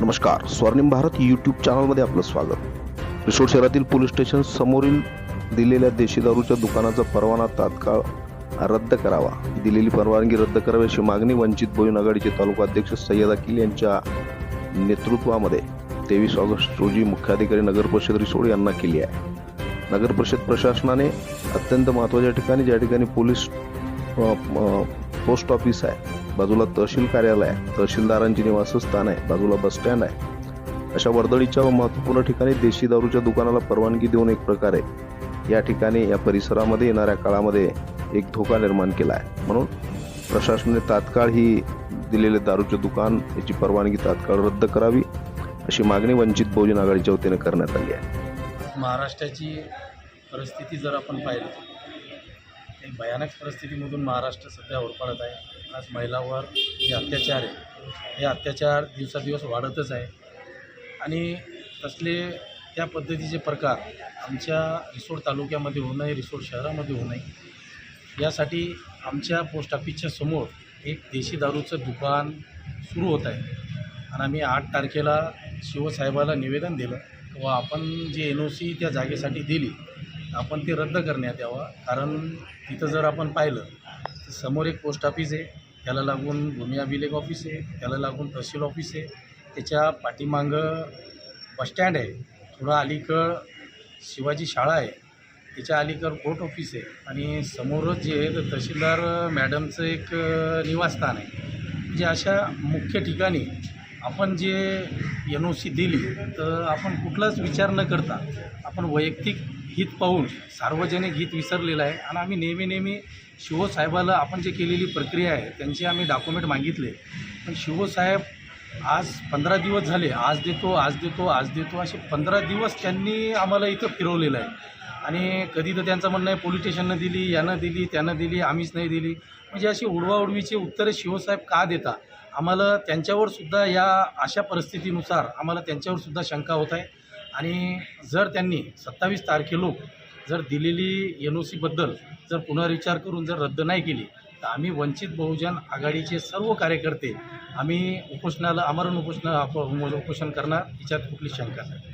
नमस्कार स्वर्णिम भारत यूट्यूब चॅनलमध्ये आपलं स्वागत. रिसोड शहरातील पोलीस स्टेशन समोरील दिलेल्या देशी दारूच्या दुकानाचा परवाना तात्काळ रद्द करावा. दिलेली परवानगी रद्द करावी अशी मागणी वंचित बहुजन आघाडीचे तालुका अध्यक्ष सय्यद अकील यांच्या नेतृत्वामध्ये. तेवीस ऑगस्ट रोजी मुख्याधिकारी नगर परिषद रिसोड यांना केली आहे. नगर परिषद प्रशासनाने अत्यंत महत्त्वाच्या ठिकाणी ज्या ठिकाणी पोलीस पोस्ट ऑफिस आहे. बाजूला तहसील कार्यालय आहे. तहसीलदारांचे निवासस्थान आहे. बाजूला बस स्टँड आहे. अशा वर्दळीच्या व महत्त्वपूर्ण ठिकाणी देशी दारूच्या दुकानाला परवानगी देऊन एक प्रकारे या ठिकाणी या परिसरामध्ये येणाऱ्या काळामध्ये एक धोका निर्माण केला आहे. म्हणून प्रशासनाने तात्काळ ही दिलेले दारूचे दुकान याची परवानगी तात्काळ रद्द करावी अशी मागणी वंचित बहुजन आघाडीच्या वतीने करण्यात आली आहे. महाराष्ट्राची परिस्थिती जर आपण पाहिली भयानक परिस्थितीमधून महाराष्ट्र सध्या होरपडत आहे. आज महिलावर जे अत्याचार आहे. हे अत्याचार दिवसादिवस वाढतच आहे. आणि तसले त्या पद्धतीचे प्रकार आमच्या रिसोड तालुक्यामध्ये होऊ नये रिसोड शहरामध्ये होऊ नये. यासाठी आमच्या पोस्ट ऑफिसच्या समोर एक देशी दारूचं दुकान सुरू होत आहे. आणि आम्ही आठ तारखेला शिवसाहेबाला निवेदन दिलं व आपण जे एन ओ सी त्या जागेसाठी दिली आपण ते रद्द करण्यात यावं. कारण तिथं जर आपण पाहिलं तर समोर एक पोस्ट ऑफिस आहे. त्याला लागून भूमी अभिलेख ऑफिस आहे त्याला लागून तहसील ऑफिस आहे. त्याच्या पाठीमागं बसस्टँड आहे. थोडं अलीकड शिवाजी शाळा आहे. त्याच्या अलीकड कोर्ट ऑफिस आहे. आणि समोरच जे आहे तर तहसीलदार मॅडमचं एक निवासस्थान आहे. म्हणजे अशा मुख्य ठिकाणी आपण जे एन ओ सी दिली तर आपण कुठलाच विचार न करता आपण वैयक्तिक हित पाहून सार्वजनिक हित विसरलेलं आहे. आणि आम्ही नेहमी नेहमी शिवसाहेबाला आपण जे केलेली प्रक्रिया आहे त्यांचे आम्ही डॉक्युमेंट मागितले. पण शिवसाहेब आज पंधरा दिवस झाले आज देतो आज देतो आज देतो असे पंधरा दिवस त्यांनी आम्हाला इथं फिरवलेलं आहे. आणि कधी तर त्यांचं म्हणणं आहे पोलीस स्टेशननं दिली यानं दिली त्यानं दिली आम्हीच नाही दिली. म्हणजे अशी उडवाउडवीची उत्तरे शिवसाहेब का देता? आम्हाला त्यांच्यावर सुद्धा या अशा परिस्थितीनुसार आम्हाला त्यांच्यावर सुद्धा शंका होत आहे. आणि जर त्यांनी सत्तावीस तारखेलोक जर दिलेली एन ओ सीबद्दल जर पुनर्विचार करून जर रद्द नाही केली तर आम्ही वंचित बहुजन आघाडीचे सर्व कार्यकर्ते आम्ही उपोषणाला आमरण उपोषण उपोषण करणार याच्यात कुठली शंका नाही.